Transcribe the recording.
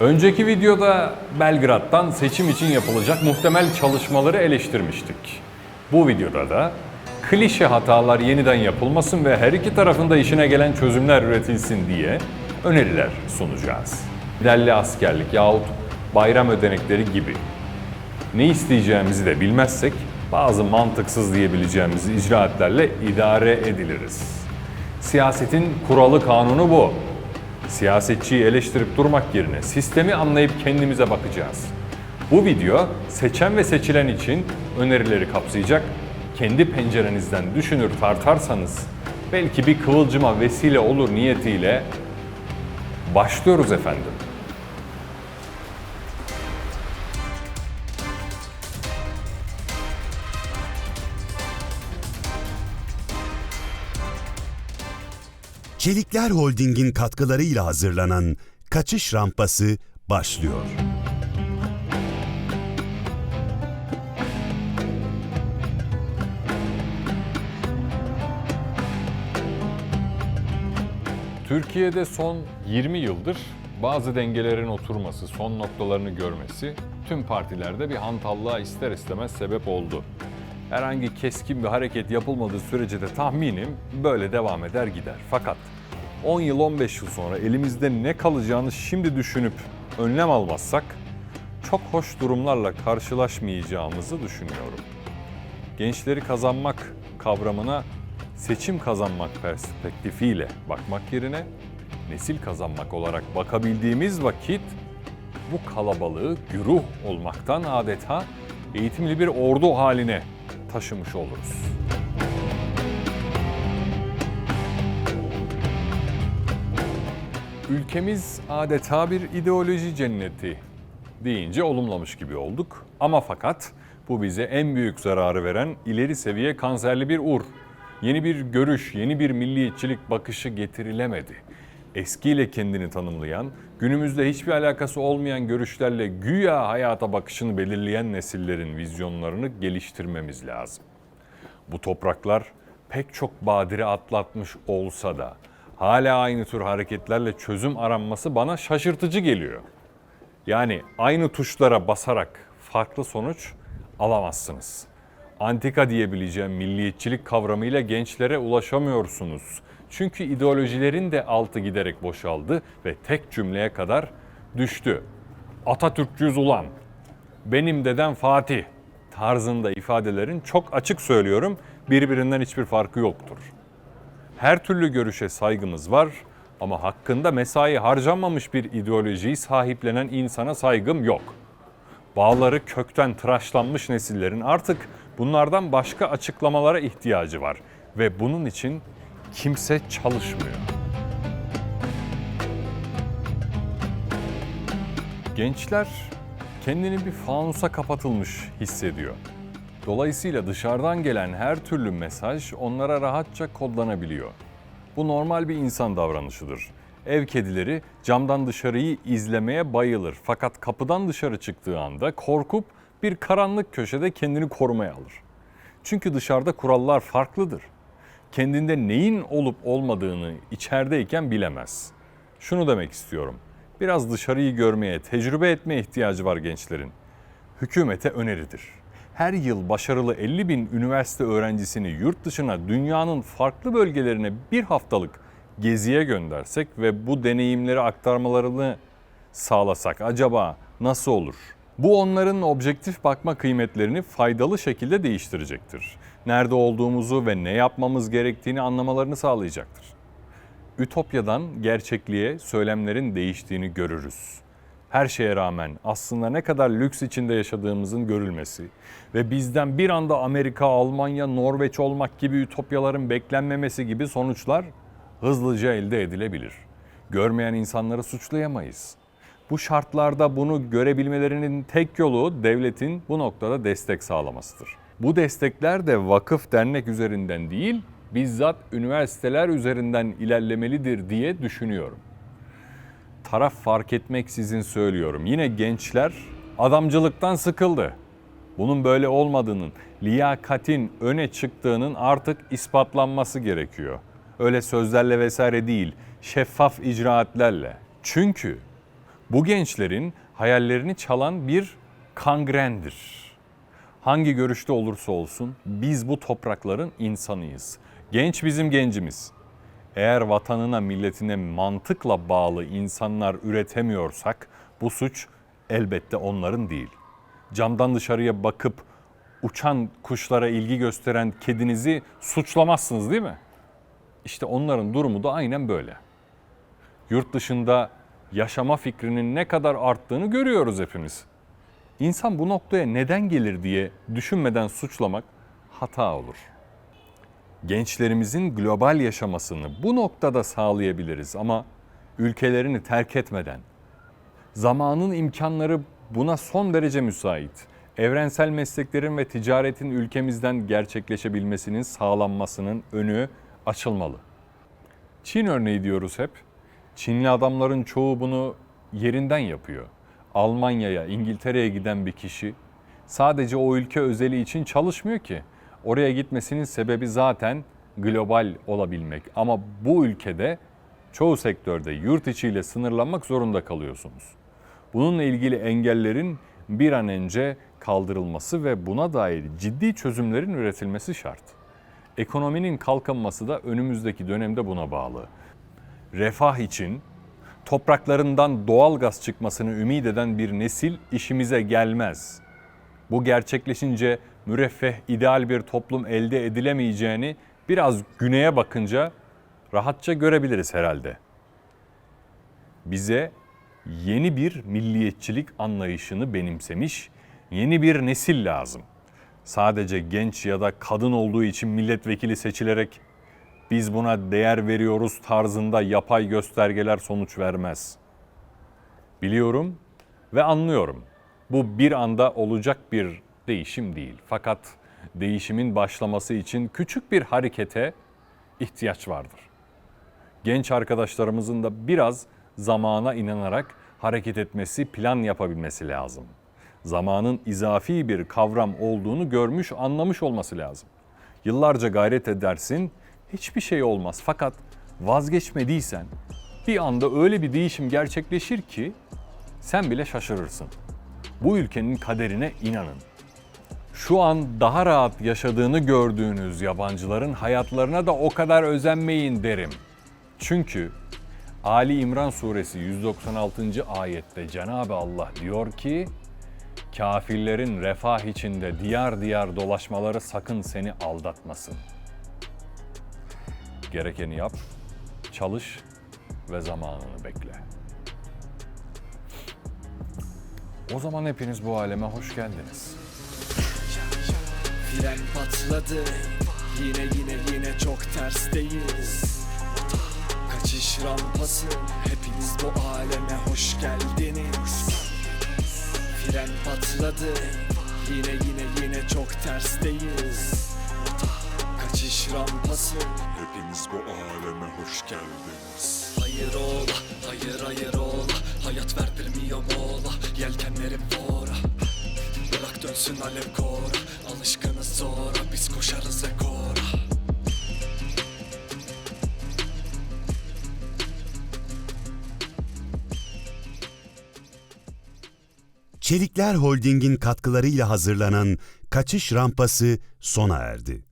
Önceki videoda Belgrad'dan seçim için yapılacak muhtemel çalışmaları eleştirmiştik. Bu videoda da klişe hatalar yeniden yapılmasın ve her iki tarafında işine gelen çözümler üretilsin diye öneriler sunacağız. Bedelli askerlik yahut bayram ödenekleri gibi ne isteyeceğimizi de bilmezsek bazı mantıksız diyebileceğimiz icraatlerle idare ediliriz. Siyasetin kuralı kanunu bu. Siyasetçiyi eleştirip durmak yerine sistemi anlayıp kendimize bakacağız. Bu video seçen ve seçilen için önerileri kapsayacak. Kendi pencerenizden düşünür tartarsanız belki bir kıvılcıma vesile olur niyetiyle başlıyoruz efendim. Çelikler Holding'in katkılarıyla hazırlanan Kaçış Rampası başlıyor. Türkiye'de son 20 yıldır bazı dengelerin oturması, son noktalarını görmesi tüm partilerde bir hantallığa ister istemez sebep oldu. Herhangi keskin bir hareket yapılmadığı sürece de tahminim böyle devam eder gider. Fakat 10 yıl 15 yıl sonra elimizde ne kalacağını şimdi düşünüp önlem almazsak çok hoş durumlarla karşılaşmayacağımızı düşünüyorum gençleri kazanmak kavramına seçim kazanmak perspektifiyle bakmak yerine nesil kazanmak olarak bakabildiğimiz vakit bu kalabalığı güruh olmaktan adeta eğitimli bir ordu haline taşımış oluruz. Ülkemiz adeta bir ideoloji cenneti deyince olumlamış gibi olduk. Ama fakat bu bize en büyük zararı veren ileri seviye kanserli bir ur. Yeni bir görüş, yeni bir milliyetçilik bakışı getirilemedi. Eskiyle kendini tanımlayan, günümüzde hiçbir alakası olmayan görüşlerle güya hayata bakışını belirleyen nesillerin vizyonlarını geliştirmemiz lazım. Bu topraklar pek çok badire atlatmış olsa da hala aynı tür hareketlerle çözüm aranması bana şaşırtıcı geliyor. Yani aynı tuşlara basarak farklı sonuç alamazsınız. Antika diyebileceğim milliyetçilik kavramıyla gençlere ulaşamıyorsunuz. Çünkü ideolojilerin de altı giderek boşaldı ve tek cümleye kadar düştü. Atatürkçüyüz ulan. Benim dedem Fatih tarzında ifadelerin çok açık söylüyorum birbirinden hiçbir farkı yoktur. Her türlü görüşe saygımız var ama hakkında mesai harcanmamış bir ideolojiyi sahiplenen insana saygım yok. Bağları kökten tıraşlanmış nesillerin artık bunlardan başka açıklamalara ihtiyacı var ve bunun için kimse çalışmıyor. Gençler kendini bir fanusa kapatılmış hissediyor. Dolayısıyla dışarıdan gelen her türlü mesaj onlara rahatça kodlanabiliyor. Bu normal bir insan davranışıdır. Ev kedileri camdan dışarıyı izlemeye bayılır fakat kapıdan dışarı çıktığı anda korkup bir karanlık köşede kendini korumaya alır. Çünkü dışarıda kurallar farklıdır. Kendinde neyin olup olmadığını içerideyken bilemez. Şunu demek istiyorum. Biraz dışarıyı görmeye, tecrübe etmeye ihtiyacı var gençlerin. Hükümete öneridir. Her yıl başarılı 50 bin üniversite öğrencisini yurt dışına dünyanın farklı bölgelerine bir haftalık geziye göndersek ve bu deneyimleri aktarmalarını sağlasak acaba nasıl olur? Bu onların objektif bakma kıymetlerini faydalı şekilde değiştirecektir. Nerede olduğumuzu ve ne yapmamız gerektiğini anlamalarını sağlayacaktır. Ütopyadan gerçekliğe söylemlerin değiştiğini görürüz. Her şeye rağmen aslında ne kadar lüks içinde yaşadığımızın görülmesi ve bizden bir anda Amerika, Almanya, Norveç olmak gibi ütopyaların beklenmemesi gibi sonuçlar hızlıca elde edilebilir. Görmeyen insanları suçlayamayız. Bu şartlarda bunu görebilmelerinin tek yolu devletin bu noktada destek sağlamasıdır. Bu destekler de vakıf dernek üzerinden değil, bizzat üniversiteler üzerinden ilerlemelidir diye düşünüyorum. Taraf fark etmeksizin söylüyorum. Yine gençler adamcılıktan sıkıldı. Bunun böyle olmadığının, liyakatin öne çıktığının artık ispatlanması gerekiyor. Öyle sözlerle vesaire değil, şeffaf icraatlerle. Çünkü Bu gençlerin hayallerini çalan bir kangrendir. Hangi görüşte olursa olsun biz bu toprakların insanıyız. Genç bizim gencimiz. Eğer vatanına, milletine mantıkla bağlı insanlar üretemiyorsak bu suç elbette onların değil. Camdan dışarıya bakıp uçan kuşlara ilgi gösteren kedinizi suçlamazsınız değil mi? İşte onların durumu da aynen böyle. Yurt dışında yaşama fikrinin ne kadar arttığını görüyoruz hepimiz. İnsan bu noktaya neden gelir diye düşünmeden suçlamak hata olur. Gençlerimizin global yaşamasını bu noktada sağlayabiliriz ama ülkelerini terk etmeden, zamanın imkanları buna son derece müsait. Evrensel mesleklerin ve ticaretin ülkemizden gerçekleşebilmesinin sağlanmasının önü açılmalı. Çin örneği diyoruz hep. Çinli adamların çoğu bunu yerinden yapıyor. Almanya'ya, İngiltere'ye giden bir kişi sadece o ülke özeli için çalışmıyor ki. Oraya gitmesinin sebebi zaten global olabilmek. Ama bu ülkede çoğu sektörde yurt içiyle sınırlanmak zorunda kalıyorsunuz. Bununla ilgili engellerin bir an önce kaldırılması ve buna dair ciddi çözümlerin üretilmesi şart. Ekonominin kalkınması da önümüzdeki dönemde buna bağlı. Refah için topraklarından doğal gaz çıkmasını ümit eden bir nesil işimize gelmez. Bu gerçekleşince müreffeh ideal bir toplum elde edilemeyeceğini biraz güneye bakınca rahatça görebiliriz herhalde. Bize yeni bir milliyetçilik anlayışını benimsemiş yeni bir nesil lazım. Sadece genç ya da kadın olduğu için milletvekili seçilerek biz buna değer veriyoruz tarzında yapay göstergeler sonuç vermez. Biliyorum ve anlıyorum. Bu bir anda olacak bir değişim değil. Fakat değişimin başlaması için küçük bir harekete ihtiyaç vardır. Genç arkadaşlarımızın da biraz zamana inanarak hareket etmesi, plan yapabilmesi lazım. Zamanın izafi bir kavram olduğunu görmüş, anlamış olması lazım. Yıllarca gayret edersin, hiçbir şey olmaz. Fakat vazgeçmediysen bir anda öyle bir değişim gerçekleşir ki sen bile şaşırırsın. Bu ülkenin kaderine inanın. Şu an daha rahat yaşadığını gördüğünüz yabancıların hayatlarına da o kadar özenmeyin derim. Çünkü Ali İmran suresi 196. ayette Cenab-ı Allah diyor ki kafirlerin refah içinde diyar diyar dolaşmaları sakın seni aldatmasın. Gerekeni yap, çalış ve zamanını bekle. O zaman hepiniz bu aleme hoş geldiniz. Fren patladı. Yine yine yine çok tersteyiz. Kaçış rampası. Hepiniz bu aleme hoş geldiniz. Fren patladı. Yine yine yine çok tersteyiz. Kaçış rampası Hepiniz bu aleme hoş geldiniz. Hayır ola, hayır hayır ola Hayat verdirmiyor mola Yelkenlerim fora. Bırak dönsün alev kora. Alışkınız zora Biz koşarız ekora. Çelikler Holding'in katkılarıyla hazırlanan Kaçış Rampası sona erdi.